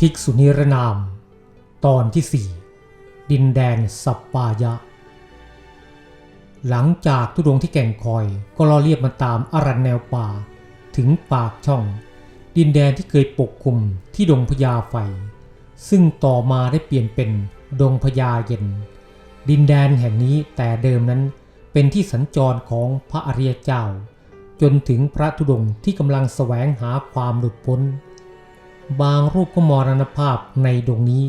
ภิกษุนิรนาม ตอนที่สี่ดินแดนสัปปายะ หลังจากทุดงที่แก่งคอยก็รอเรียบมาตามอารันแนวป่า ถึงปากช่อง ดินแดนที่เคยปกคลุมที่ดงพญาไฟ ซึ่งต่อมาได้เปลี่ยนเป็นดงพญาเย็น ดินแดนแห่งนี้แต่เดิมนั้นเป็นที่สัญจรของพระอริยเจ้า จนถึงพระธุดงที่กำลังแสวงหาความหลุดพ้น บางรูปก็มรณภาพในดงนี้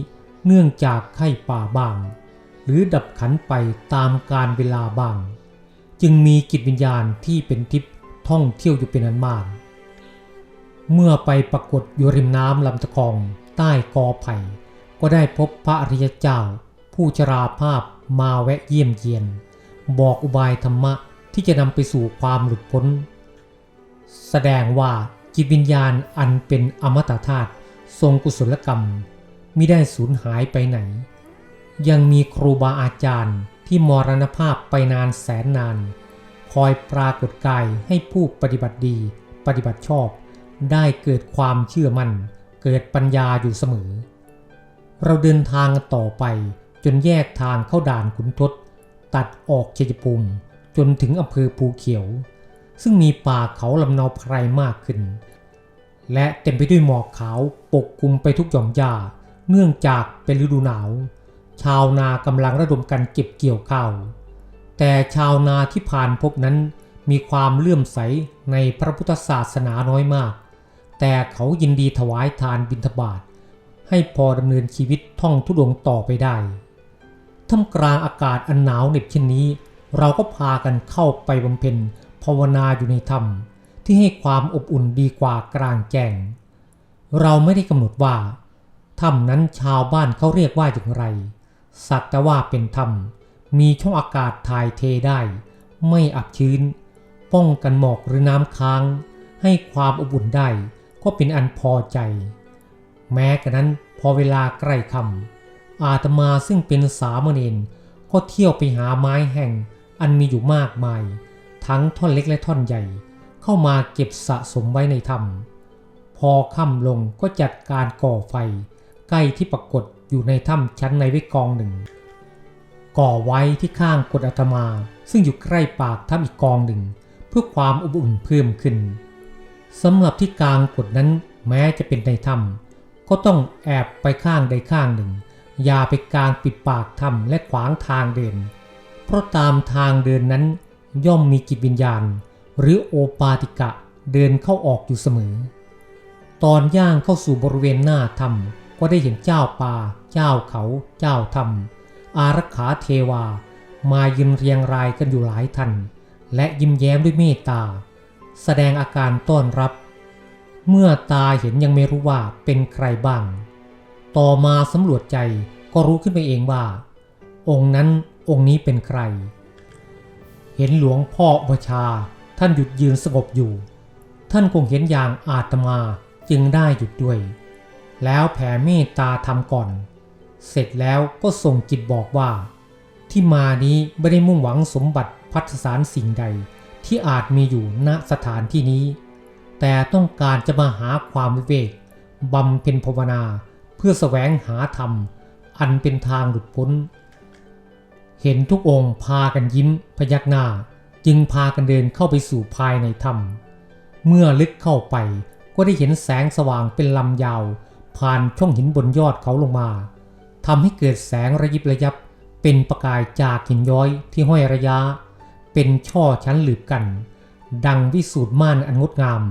เนื่องจากไข้ป่าบ้าง หรือดับขันไปตามการเวลาบ้าง จึงมีจิตวิญญาณที่เป็นทิพย์ท่องเที่ยวอยู่เป็นอันมาก เมื่อไปปรากฏอยู่ริมน้ำลำตะคองใต้กอไผ่ก็ได้พบพระอริยเจ้า ผู้ชราภาพมาแวะเยี่ยมเยียน บอกอุบายธรรมะที่จะนำไปสู่ความหลุดพ้น แสดงว่า จิตวิญญาณอันเป็นอมตะธาตุทรงกุศลกรรมมิได้สูญหายไปไหน ยังมีครูบาอาจารย์ที่มรณภาพไปนานแสนนาน คอยปรากฏกายให้ผู้ปฏิบัติดี ปฏิบัติชอบ ได้เกิดความเชื่อมั่น เกิดปัญญาอยู่เสมอ เราเดินทางต่อไปจนแยกทางเข้าด่านขุนทศตัดออกเชยภูมิจนถึงอำเภอภูเขียว ซึ่งมีป่าเขาลำนาไพรมากขึ้น และเต็มไปด้วยหมอกขาวปกคลุมไปทุกหย่อมหญ้า เนื่องจากเป็นฤดูหนาว ชาวนากำลังระดมกันเก็บเกี่ยวข้าว แต่ชาวนาที่ผ่านพบนั้นมีความเลื่อมใสในพระพุทธศาสนาน้อยมาก แต่เขายินดีถวายทานบิณฑบาตให้พอดำเนินชีวิตท่องทุดงต่อไปได้ท่ามกลางอากาศอันหนาวเหน็บเช่นนี้ เราก็พากันเข้าไปบำเพ็ญภาวนาอยู่ในถ้ำ ที่ให้ความอบอุ่นดีกว่ากลางแจ้ง เราไม่ได้กำหนดว่าถ้ำนั้นชาวบ้านเขาเรียกว่าอย่างไร สักแต่ว่าเป็นถ้ำมีช่องอากาศถ่ายเทได้ ไม่อับชื้น ป้องกันหมอกหรือน้ำค้าง ให้ความอบอุ่นได้ก็เป็นอันพอใจ แม้กระนั้นพอเวลาใกล้ค่ำอาตมาซึ่งเป็นสามเณรก็เที่ยวไปหาไม้แห่งอันมีอยู่มากมาย ทั้งท่อนเล็กและท่อนใหญ่ เข้ามาเก็บสะสมไว้ในถ้ำพอค่ำลงก็จัดการก่อไฟ ใกล้ที่ปรากฏอยู่ในถ้ำชั้นในไว้กองหนึ่ง ก่อไว้ที่ข้างกดอาตมา ซึ่งอยู่ใกล้ปากถ้ำอีกกองหนึ่ง เพื่อความอบอุ่นเพิ่มขึ้นสำหรับที่กลางกดนั้นแม้จะเป็นในถ้ำก็ต้องแอบไปข้างใดข้างหนึ่ง อย่าไปกลางปิดปากถ้ำและขวางทางเดิน เพราะตามทางเดินนั้นย่อมมีจิตวิญญาณ หรือโอปาติกะเดินเข้าออกอยู่เสมอ ตอนย่างเข้าสู่บริเวณหน้าถ้ำก็ได้เห็นเจ้าป่า เจ้าเขา เจ้าถ้ำอารักขาเทวา มายืนเรียงรายกันอยู่หลายท่านและยิ้มแย้มด้วยเมตตา แสดงอาการต้อนรับ เมื่อตาเห็นยังไม่รู้ว่าเป็นใครบ้าง ต่อมาสำรวจใจก็รู้ขึ้นไปเองว่า องค์นั้นองค์นี้เป็นใคร เห็นหลวงพ่อวชา ท่านหยุดยืนสงบอยู่ ท่านคงเห็นอย่างอาตมาจึงได้หยุดด้วย แล้วแผ่เมตตาทำก่อน เสร็จแล้วก็ส่งจิตบอกว่า ที่มานี้ไม่ได้มุ่งหวังสมบัติพัฒสารสิ่งใดที่อาจมีอยู่ณสถานที่นี้ แต่ต้องการจะมาหาความวิเวกบำเพ็ญภาวนาเพื่อแสวงหาธรรม อันเป็นทางหลุดพ้น เห็นทุกองค์พากันยิ้มพยักหน้า จึงพากันเดินเข้าไปสู่ภายในถ้ำเมื่อลึกเข้าไปก็ได้เห็นแสงสว่างเป็นลำยาว ผ่านช่องหินบนยอดเขาลงมาทำให้เกิดแสงระยิบระยับ เป็นประกายจากหินย้อยที่ห้อยระยะ เป็นช่อชั้นหลืบกัน ดังวิสูตรม่านอันงดงาม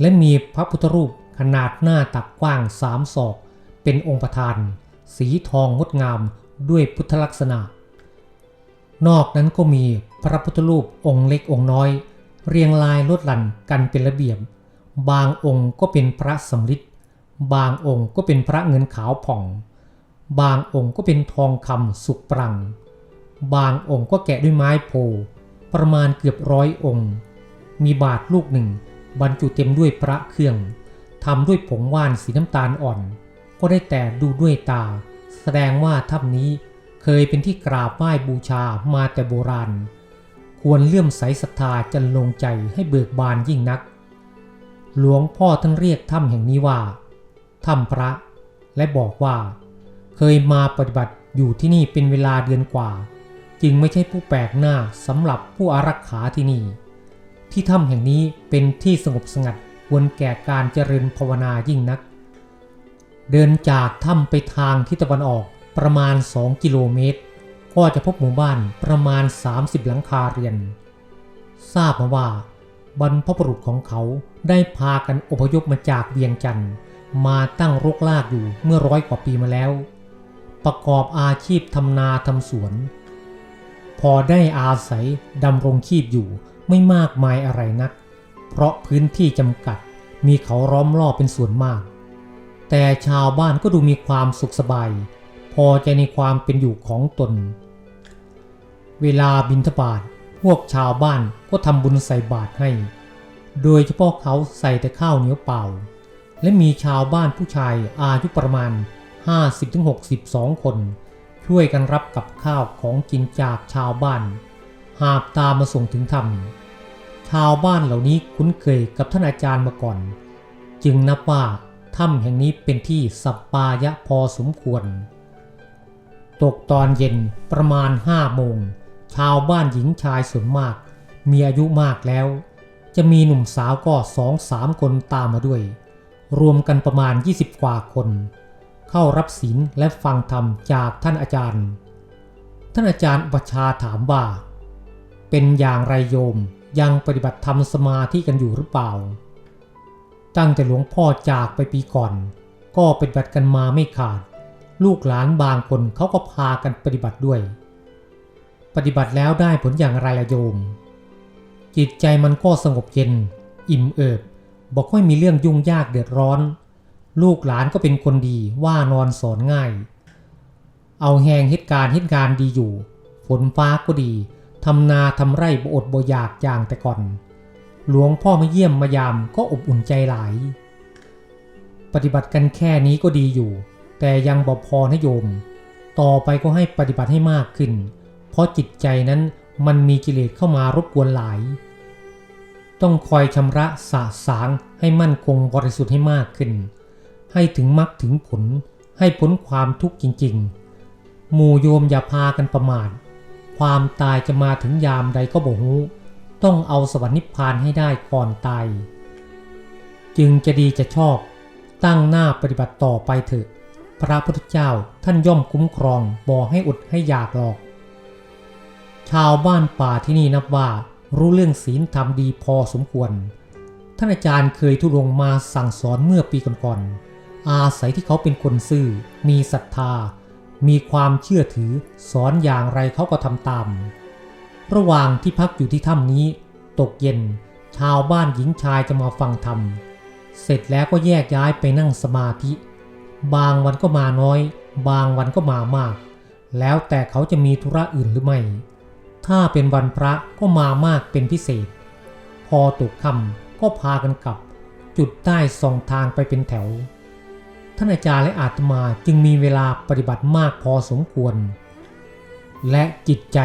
และมีพระพุทธรูปขนาดหน้าตักกว้างสามศอก เป็นองค์ประธาน สีทองงดงามด้วยพุทธลักษณะ นอกนั้นก็มีพระพุทธรูปองค์เล็กองค์น้อย เรียงรายลวดลันกันเป็นระเบียบบางองค์ก็เป็นพระสำริดบางองค์ก็เป็นพระเงินขาวผ่อง บางองค์ก็เป็นทองคำสุกปรัง บางองค์ก็แกะด้วยไม้โพประมาณเกือบร้อยองค์ มีบาทลูกหนึ่ง บรรจุเต็มด้วยพระเครื่องทำด้วยผงว่านสีน้ำตาลอ่อน ก็ได้แต่ดูด้วยตา แสดงว่าถ้ำนี้ เคยเป็นที่กราบไหว้บูชามาแต่โบราณ ควรเลื่อมใสศรัทธาจนลงใจให้เบิกบานยิ่งนัก หลวงพ่อท่านเรียกถ้ำแห่งนี้ว่าถ้ำพระและบอกว่า เคยมาปฏิบัติอยู่ที่นี่เป็นเวลาเดือนกว่า จึงไม่ใช่ผู้แปลกหน้าสำหรับผู้อารักขาที่นี่ ที่ถ้ำแห่งนี้เป็นที่สงบสงัดควรแก่การเจริญภาวนายิ่งนัก เดินจากถ้ำไปทางทิศตะวันออก ประมาณ 2 กิโลเมตร ก็จะพบหมู่บ้านประมาณ 30 หลังคาเรือน ทราบมาว่า บรรพบุรุษของเขาได้พากันอพยพมาจากเวียงจันทร์มาตั้งรกรากอยู่เมื่อร้อยกว่าปีมาแล้ว ประกอบอาชีพทำนาทำสวน พอได้อาศัยดำรงชีพอยู่ไม่มากมายอะไรนัก เพราะพื้นที่จำกัดมีเขาล้อมรอบเป็นส่วนมาก แต่ชาวบ้านก็ดูมีความสุขสบาย พอใจในความเป็นอยู่ของตน เวลาบินทบาทพวกชาวบ้านก็ทำบุญใส่บาตรให้ โดยเฉพาะเขาใส่แต่ข้าวเหนียวเปล่า และมีชาวบ้านผู้ชายอายุประมาณ 50-62 คน ช่วยกันรับกับข้าวของกินจากชาวบ้าน หาบตามมาส่งถึงธรรม ชาวบ้านเหล่านี้คุ้นเคยกับท่านอาจารย์มาก่อน จึงนับว่าถ้ำแห่งนี้เป็นที่สัปปายะพอสมควร ตกตอนเย็นประมาณห้าโมง ชาวบ้านหญิงชายส่วนมาก มีอายุมากแล้ว จะมีหนุ่มสาวก็สองสามคนตามมาด้วย รวมกันประมาณ 20 กว่าคน เข้ารับศีลและฟังธรรมจากท่านอาจารย์ ท่านอาจารย์อุปชาถามว่า เป็นอย่างไรโยมยังปฏิบัติธรรมสมาธิกันอยู่หรือเปล่า ตั้งแต่หลวงพ่อจากไปปีก่อน ก็ปฏิบัติกันมาไม่ขาด ลูกหลานบางคนเขาก็พากันปฏิบัติด้วย ปฏิบัติแล้วได้ผลอย่างไรละโยม จิตใจมันก็สงบเย็น อิ่มเอิบ บอกไม่มีเรื่องยุ่งยากเดือดร้อน ลูกหลานก็เป็นคนดีว่านอนสอนง่าย เอาแหงเหตุการณ์เหตุการณ์ดีอยู่ ฝนฟ้าก็ดีทำนาทำไร่บอดบอยากอย่างแต่ก่อน หลวงพ่อมาเยี่ยมมายามก็อบอุ่นใจหลาย ปฏิบัติกันแค่นี้ก็ดีอยู่ แต่ยังบ่พอนะโยม ต่อไปก็ให้ปฏิบัติให้มากขึ้น เพราะจิตใจนั้นมันมีกิเลสเข้ามารบกวนหลาย ต้องคอยชำระสะสางให้มั่นคงบริสุทธิ์ให้มากขึ้น ให้ถึงมรรคถึงผล ให้พ้นความทุกข์จริง ๆ หมู่โยมอย่าพากันประมาท ความตายจะมาถึงยามใดก็บ่ฮู้ต้องเอาสวรรค์นิพพานให้ได้ก่อนตาย จึงจะดีจะชอบตั้งหน้าปฏิบัติต่อไปเถอะ พระพุทธเจ้าท่านย่อมคุ้มครองบ่ให้อดให้อยากหรอก ชาวบ้านป่าที่นี่นับว่ารู้เรื่องศีลธรรมดีพอสมควร ท่านอาจารย์เคยทุรงมาสั่งสอนเมื่อปีก่อนๆอาศัยที่เขาเป็นคนซื่อ มีศรัทธา มีความเชื่อถือสอนอย่างไรเขาก็ทำตาม ระหว่างที่พักอยู่ที่ถ้ำนี้ ตกเย็น ชาวบ้านหญิงชายจะมาฟังธรรม เสร็จแล้วก็แยกย้ายไปนั่งสมาธิ บางวันก็มาน้อย บางวันก็มามาก แล้วแต่เขาจะมีธุระอื่นหรือไม่ ถ้าเป็นวันพระก็มามากเป็นพิเศษ พอตกค่ำก็พากันกลับ จุดใต้สองทางไปเป็นแถว ท่านอาจารย์และอาตมาจึงมีเวลาปฏิบัติมากพอสมควร และจิตใจ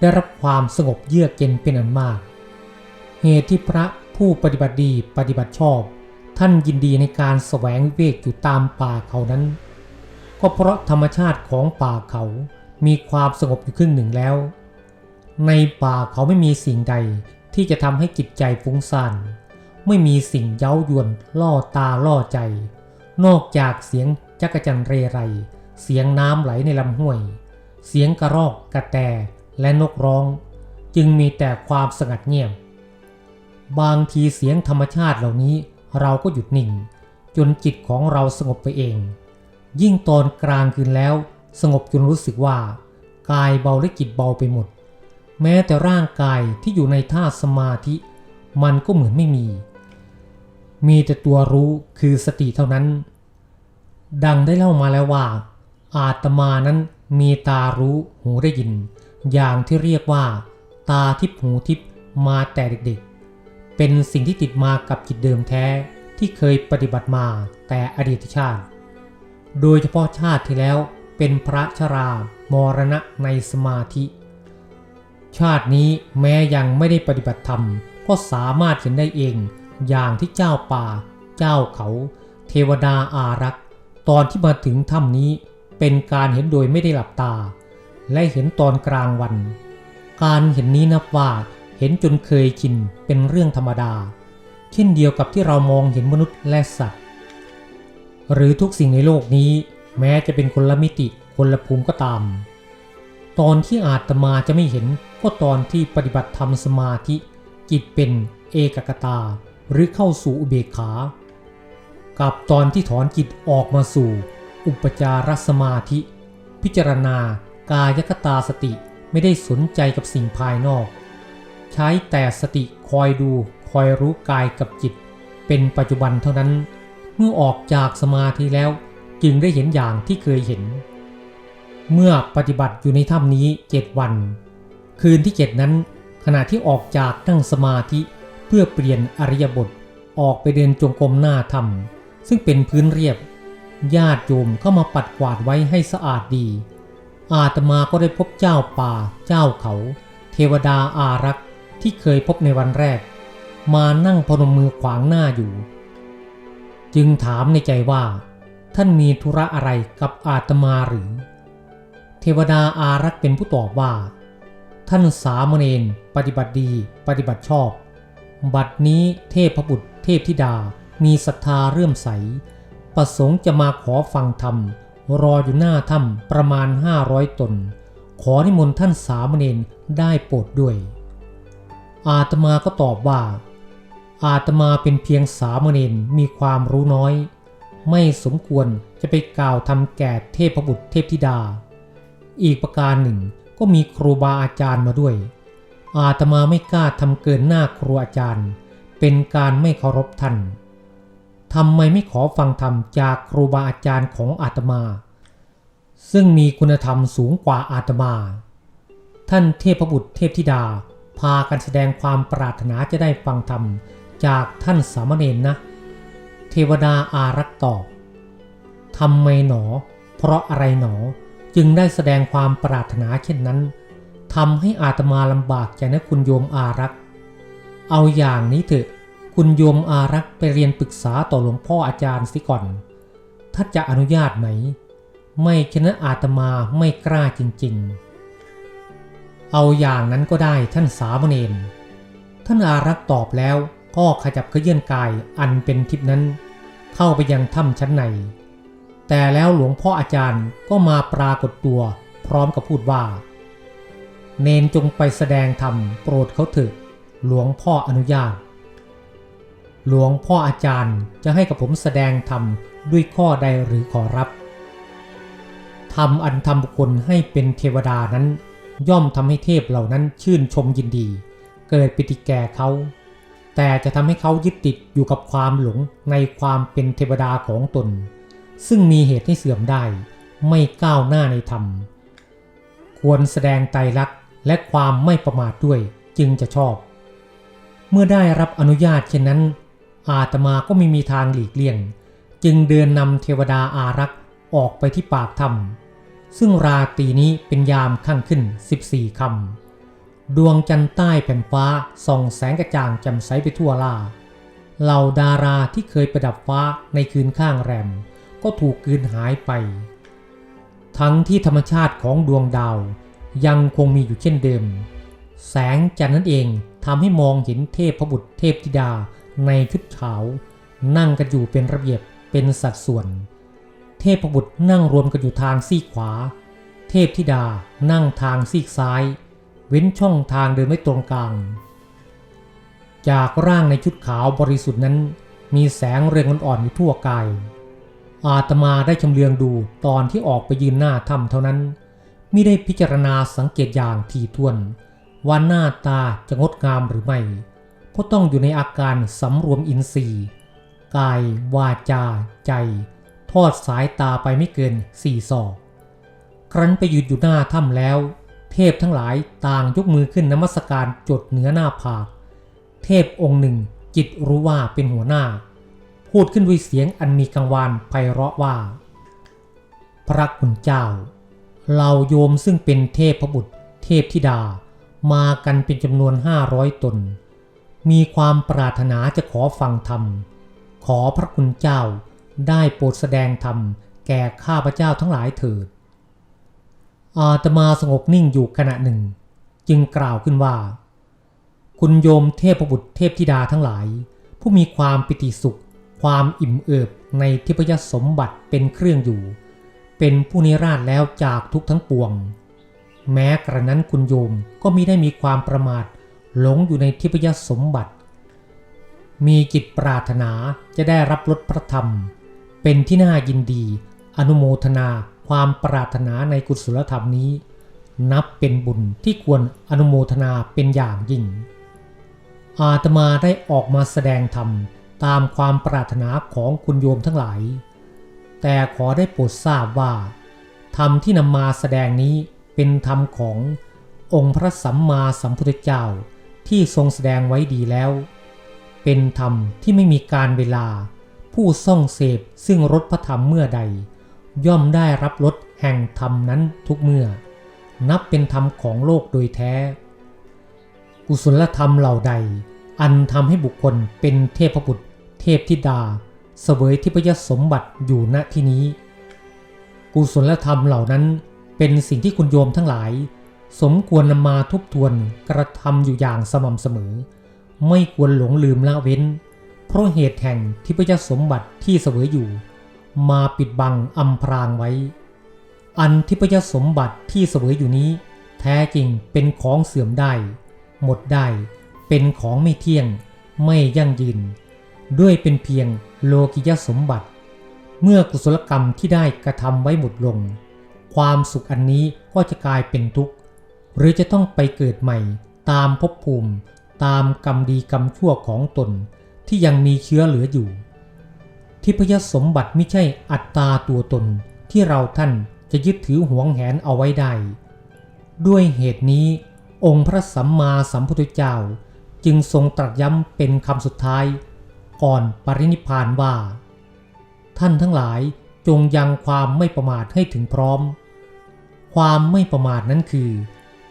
ได้รับความสงบเยือกเย็นเป็นอันมาก เหตุที่พระผู้ปฏิบัติดีปฏิบัติชอบ ท่านยินดีในการแสวงวิเวกอยู่ตามป่าเขานั้น ก็เพราะธรรมชาติของป่าเขามีความสงบอยู่ครึ่งหนึ่งแล้ว ในป่าเขาไม่มีสิ่งใดที่จะทำให้จิตใจฟุ้งซ่านไม่มีสิ่งเย้ายวนล่อตาล่อใจ นอกจากเสียงจักรจันเรไร เสียงน้ำไหลในลำห้วย เสียงกระรอกกระแตและนกร้อง จึงมีแต่ความสงัดเงียบ บางทีเสียงธรรมชาติเหล่านี้ เราก็หยุดนิ่ง จนจิตของเราสงบไปเอง ยิ่งตอนกลางคืนแล้ว สงบจนรู้สึกว่า กายเบาและจิตเบาไปหมด แม้แต่ร่างกายที่อยู่ในท่าสมาธิ มันก็เหมือนไม่มี มีแต่ตัวรู้คือสติเท่านั้น ดังได้เล่ามาแล้วว่า อาตมานั้นมีตารู้หูได้ยิน อย่างที่เรียกว่า ตาทิพหูทิพมาแต่เด็กๆ เป็นสิ่งที่ติดมากับจิตเดิมแท้ที่เคยปฏิบัติมาแต่อดีตชาติ โดยเฉพาะชาติที่แล้วเป็นพระชรามรณะในสมาธิ ชาตินี้แม้ยังไม่ได้ปฏิบัติธรรม ก็สามารถเห็นได้เองอย่างที่เจ้าป่า เจ้าเขา เทวดาอารักษ์ ตอนที่มาถึงถ้ำนี้เป็นการเห็นโดยไม่ได้หลับตา และเห็นตอนกลางวัน การเห็นนี้นับว่า เห็นจนเคยชินเป็นเรื่องธรรมดา เช่นเดียวกับที่เรามองเห็นมนุษย์และสัตว์ หรือทุกสิ่งในโลกนี้ แม้จะเป็นคนละมิติคนละภูมิก็ตาม ตอนที่อาตมาจะไม่เห็นก็ตอนที่ปฏิบัติธรรมสมาธิจิตเป็นเอกกตา หรือเข้าสู่อุเบกขา กับตอนที่ถอนจิตออกมาสู่ อุปจารสมาธิ พิจารณากายคตาสติไม่ได้สนใจกับสิ่งภายนอก ใช้แต่สติคอยดูคอยรู้กายกับจิต เป็นปัจจุบันเท่านั้น เมื่อออกจากสมาธิแล้วจึงได้เห็นอย่างที่เคยเห็น เมื่อปฏิบัติอยู่ในถ้ำนี้เจ็ดวัน คืนที่เจ็ดนั้น ขณะที่ออกจากนั่งสมาธิเพื่อเปลี่ยนอริยบทออกไปเดินจงกรมหน้าถ้ำซึ่งเป็นพื้นเรียบ ญาติโยมเข้ามาปัดกวาดไว้ให้สะอาดดี อาตมาก็ได้พบเจ้าป่า เจ้าเขา เทวดาอารักษ์ ที่เคยพบในวันแรก มานั่งพนมมือขวางหน้าอยู่ จึงถามในใจว่า ท่านมีธุระอะไรกับอาตมาหรือ เทวดาอารักษ์เป็นผู้ตอบว่า ท่านสามเณรปฏิบัติดีปฏิบัติชอบ บัดนี้เทพบุตรเทพธิดามีศรัทธาเรื่อมใส ประสงค์จะมาขอฟังธรรม รออยู่หน้าถ้ำประมาณ 500 ตน ขอนิมนต์ท่านสามเณรได้โปรดด้วย อาตมาก็ตอบว่า อาตมาเป็นเพียงสามเณรมีความรู้น้อย ไม่สมควรจะไปกล่าวทำแก่เทพบุตรเทพธิดา อีกประการหนึ่งก็มีครูบาอาจารย์มาด้วย อาตมาไม่กล้าทำเกินหน้าครูอาจารย์ เป็นการไม่เคารพท่านทำไมไม่ขอฟังธรรมจากครูบาอาจารย์ของอาตมา ซึ่งมีคุณธรรมสูงกว่าอาตมา ท่านเทพบุตรเทพธิดา พากันแสดงความปรารถนาจะได้ฟังธรรมจากท่านสามเณรนะ เทวดาอารักษ์ตอบทำไมหนอ เพราะอะไรหนอจึงได้แสดงความปรารถนาเช่นนั้นทำให้อาตมาลำบากใจนะคุณโยมอารักษ์เอาอย่างนี้เถอะ คุณโยมอารักษ์ไปเรียนปรึกษาต่อหลวงพ่ออาจารย์สิก่อน ถ้าจะอนุญาตไหม ไม่ฉะนั้นอาตมาไม่กล้าจริง ๆ เอาอย่างนั้นก็ได้ท่านสามเณรท่านอารักษ์ตอบแล้วก็ขยับเขยื่อนกายอันเป็นทิพนั้น เข้าไปยังถ้ำชั้นใน แต่แล้วหลวงพ่ออาจารย์ก็มาปรากฏตัวพร้อมกับพูดว่า เนนจงไปแสดงธรรมโปรดเขาเถอะหลวงพ่ออนุญาต หลวงพ่ออาจารย์จะให้กับผมแสดงธรรมด้วยข้อใดหรือขอรับทำอันทำบุคคลให้เป็นเทวดานั้น ย่อมทำให้เทพเหล่านั้นชื่นชมยินดี เกิดปิติแก่เขา แต่จะทำให้เขายึดติดอยู่กับความหลงในความเป็นเทวดาของตน ซึ่งมีเหตุให้เสื่อมได้ไม่ก้าวหน้าในธรรม ควรแสดงไตรลักษณ์และความไม่ประมาทด้วยจึงจะชอบ เมื่อได้รับอนุญาตเช่นนั้น อาตมาก็ไม่มีทางหลีกเลี่ยง จึงเดินนำเทวดาอารักษ์ออกไปที่ปากถ้ำ ซึ่งราตรีนี้เป็นยามข้างขึ้น 14 คำ ดวงจันทร์ใต้แผ่นฟ้าส่องแสงกระจ่างแจ่มใสไปทั่วล่า เหล่าดาราที่เคยประดับฟ้าในคืนข้างแรม ก็ถูกกืนหายไป ทั้งที่ธรรมชาติของดวงดาวยังคงมีอยู่เช่นเดิม แสงจันทร์นั่นเองทำให้มองเห็นเทพพบุตรเทพธิดาในชุดขาว นั่งกันอยู่เป็นระเบียบเป็นสัดส่วน เทพบุตรนั่งรวมกันอยู่ทางซีกขวา เทพธิดานั่งทางซีกซ้าย เว้นช่องทางเดินไม่ตรงกลาง จากร่างในชุดขาวบริสุทธิ์นั้น มีแสงเรืองอ่อนๆอยู่ทั่วกาย อาตมาได้ชำเลืองดูตอนที่ออกไปยืนหน้าถ้ำเท่านั้นมิได้พิจารณาสังเกตอย่างถี่ถ้วนว่าหน้าตาจะงดงามหรือไม่เพราะต้องอยู่ในอาการสำรวมอินทรีย์ กายวาจา ใจ ทอดสายตาไปไม่เกินสี่ศอก ครั้นไปยืนอยู่หน้าถ้ำแล้ว เทพทั้งหลายต่างยกมือขึ้นนมัสการจดเหนือหน้าผาก เทพองค์หนึ่งจิตรู้ว่าเป็นหัวหน้า พูดขึ้นด้วยเสียงอันมีกังวานไพเราะว่า พระคุณเจ้าเราโยมซึ่งเป็นเทพพบุตร เทพธิดา มากันเป็นจำนวนห้าร้อยตน มีความปรารถนาจะขอฟังธรรม ขอพระคุณเจ้า ได้โปรดแสดงธรรมแก่ข้าพเจ้าทั้งหลายเถิด อาตมาสงบนิ่งอยู่ขณะหนึ่ง จึงกล่าวขึ้นว่า คุณโยมเทพบุตรเทพธิดาทั้งหลาย ผู้มีความปิติสุข ความอิ่มเอิบในทิพยสมบัติเป็นเครื่องอยู่ เป็นผู้นิราชแล้วจากทุกทั้งปวง แม้กระนั้นคุณโยมก็มิได้มีความประมาทหลงอยู่ในทิพยสมบัติ มีจิตปรารถนาจะได้รับรสพระธรรม เป็นที่น่ายินดี อนุโมทนาความปรารถนาในกุศลธรรมนี้ นับเป็นบุญที่ควรอนุโมทนาเป็นอย่างยิ่ง อาตมาได้ออกมาแสดงธรรมตามความปรารถนาของคุณโยมทั้งหลาย แต่ขอได้โปรดทราบว่า ธรรมที่นำมาแสดงนี้เป็นธรรมขององค์พระสัมมาสัมพุทธเจ้าที่ทรงแสดงไว้ดีแล้ว เป็นธรรมที่ไม่มีการเวลา ผู้ส่องเสพซึ่งรสพระธรรมเมื่อใด ย่อมได้รับรสแห่งธรรมนั้นทุกเมื่อ นับเป็นธรรมของโลกโดยแท้ กุศลธรรมเหล่าใด อันทำให้บุคคลเป็นเทพบุตร เทพธิดาเสวยทิพยสมบัติอยู่ณที่นี้ กุศลธรรมเหล่านั้นเป็นสิ่งที่คุณโยมทั้งหลาย สมควรนำมาทบทวนกระทำอยู่อย่างสม่ำเสมอ ไม่ควรหลงลืมละเว้น เพราะเหตุแห่งทิพยสมบัติที่เสวยอยู่ มาปิดบังอำพรางไว้ อันทิพยสมบัติที่เสวยอยู่นี้ แท้จริงเป็นของเสื่อมได้ หมดได้ เป็นของไม่เที่ยง ไม่ยั่งยืน ด้วยเป็นเพียงโลกิยสมบัติ เมื่อกุศลกรรมที่ได้กระทำไว้หมดลง ความสุขอันนี้ก็จะกลายเป็นทุกข์ หรือจะต้องไปเกิดใหม่ตามภพภูมิ ตามกรรมดีกรรมชั่วของตน ที่ยังมีเชื้อเหลืออยู่ ทิพยสมบัติไม่ใช่อัตตาตัวตนที่เราท่านจะยึดถือหวงแหนเอาไว้ได้ ด้วยเหตุนี้ องค์พระสัมมาสัมพุทธเจ้าจึงทรงตรัสย้ำเป็นคำสุดท้าย ก่อนปรินิพพานว่า ท่านทั้งหลายจงยังความไม่ประมาทให้ถึงพร้อม ความไม่ประมาทนั้นคือ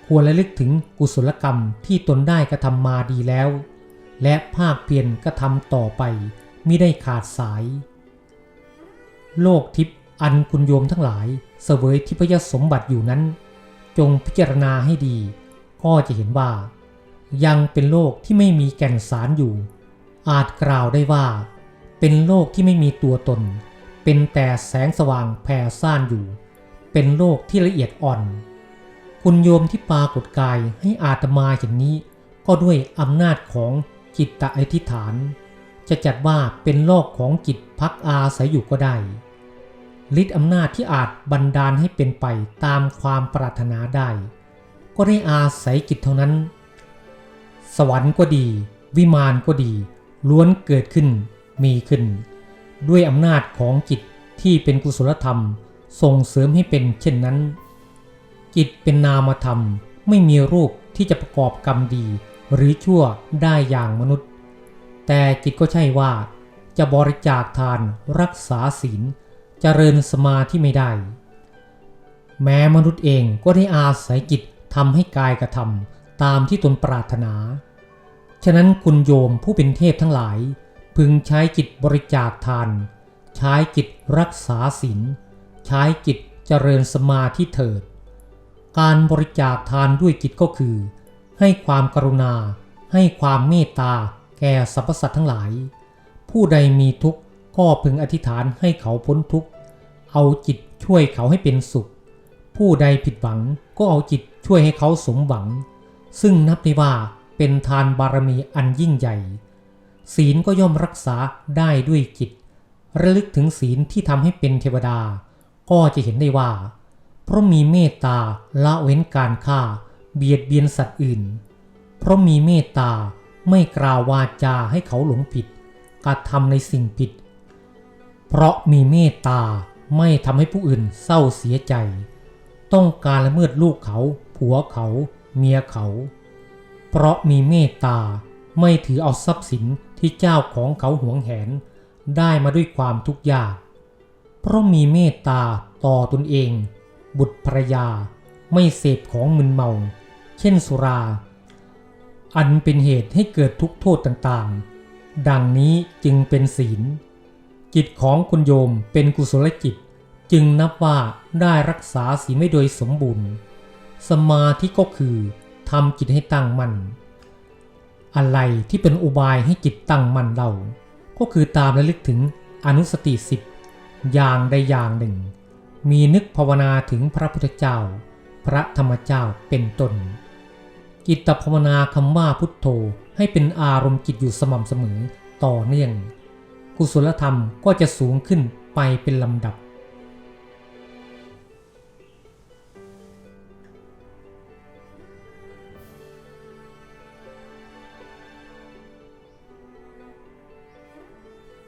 ควรระลึกถึงกุศลกรรมที่ตนได้กระทำมาดีแล้ว และภาคเพียรกระทำต่อไปมิได้ขาดสาย โลกทิพย์อันคุณโยมทั้งหลายเสวยทิพยสมบัติอยู่นั้น จงพิจารณาให้ดี ก็จะเห็นว่า ยังเป็นโลกที่ไม่มีแก่นสารอยู่ อาจกล่าวได้ว่า เป็นโลกที่ไม่มีตัวตน เป็นแต่แสงสว่างแผ่ซ่านอยู่ เป็นโลกที่ละเอียดอ่อน คุณโยมที่ปรากฏกายให้อาตมาอย่างนี้ก็ด้วยอำนาจของ จิตตอธิษฐาน จะจัดว่าเป็นโลกของจิตพักอาศัยอยู่ก็ได้ฤทธิอำนาจที่อาจบันดาลให้เป็นไปตามความปรารถนาได้ ก็ได้อาศัยจิตเท่านั้น สวรรค์ก็ดี วิมานก็ดี ล้วนเกิดขึ้นมีขึ้น ด้วยอำนาจของจิตที่เป็นกุศลธรรมส่งเสริมให้เป็นเช่นนั้น จิตเป็นนามธรรมไม่มีรูปที่จะประกอบกรรมดี หรือชั่วได้อย่างมนุษย์ แต่จิตก็ใช่ว่าจะบริจาคทานรักษาศีลเจริญสมาธิไม่ได้ แม้มนุษย์เองก็ได้อาศัยจิตทำให้กายกระทำตามที่ตนปรารถนา ฉะนั้นคุณโยมผู้เป็นเทพทั้งหลาย พึงใช้จิตบริจาคทาน ใช้จิตรักษาศีลใช้จิตเจริญสมาธิเถิด การบริจาคทานด้วยจิตก็คือ ให้ความกรุณา ให้ความเมตตา แก่สรรพสัตว์ทั้งหลาย ผู้ใดมีทุกข์ก็พึงอธิษฐานให้เขาพ้นทุกข์ เอาจิตช่วยเขาให้เป็นสุข ผู้ใดผิดหวังก็เอาจิตช่วยให้เขาสมหวัง ซึ่งนับได้ว่าเป็นทานบารมีอันยิ่งใหญ่ ศีลก็ย่อมรักษาได้ด้วยจิต ระลึกถึงศีลที่ทำให้เป็นเทวดา ก็จะเห็นได้ว่า เพราะมีเมตตาละเว้นการฆ่า เบียดเบียนสัตว์อื่น เพราะมีเมตตาไม่กล่าววาจาให้เขาหลงผิดกระทำในสิ่งผิด เพราะมีเมตตาไม่ทำให้ผู้อื่นเศร้าเสียใจ ต้องการละเมิดลูกเขา ผัวเขา เมียเขา เพราะมีเมตตาไม่ถือเอาทรัพย์สินที่เจ้าของเขาหวงแหน ได้มาด้วยความทุกข์ยาก เพราะมีเมตตาต่อตนเอง บุตรภรยาไม่เสพของมึนเมา เช่นสุรา อันเป็นเหตุให้เกิดทุกโทษต่างๆ ดังนี้จึงเป็นศีล จิตของคุณโยมเป็นกุศลจิต จึงนับว่าได้รักษาศีลไม่โดยสมบูรณ์ สมาธิก็คือทำจิตให้ตั้งมั่น อะไรที่เป็นอุบายให้จิตตั้งมั่นเรา ก็คือตามระลึกถึงอนุสติสิบอย่างใดอย่างหนึ่ง มีนึกภาวนาถึงพระพุทธเจ้า พระธรรมเจ้าเป็นต้น จิตภาวนาคำว่าพุทโธให้เป็นอารมณ์จิตอยู่สม่ำเสมอต่อเนื่อง กุศลธรรมก็จะสูงขึ้นไปเป็นลำดับ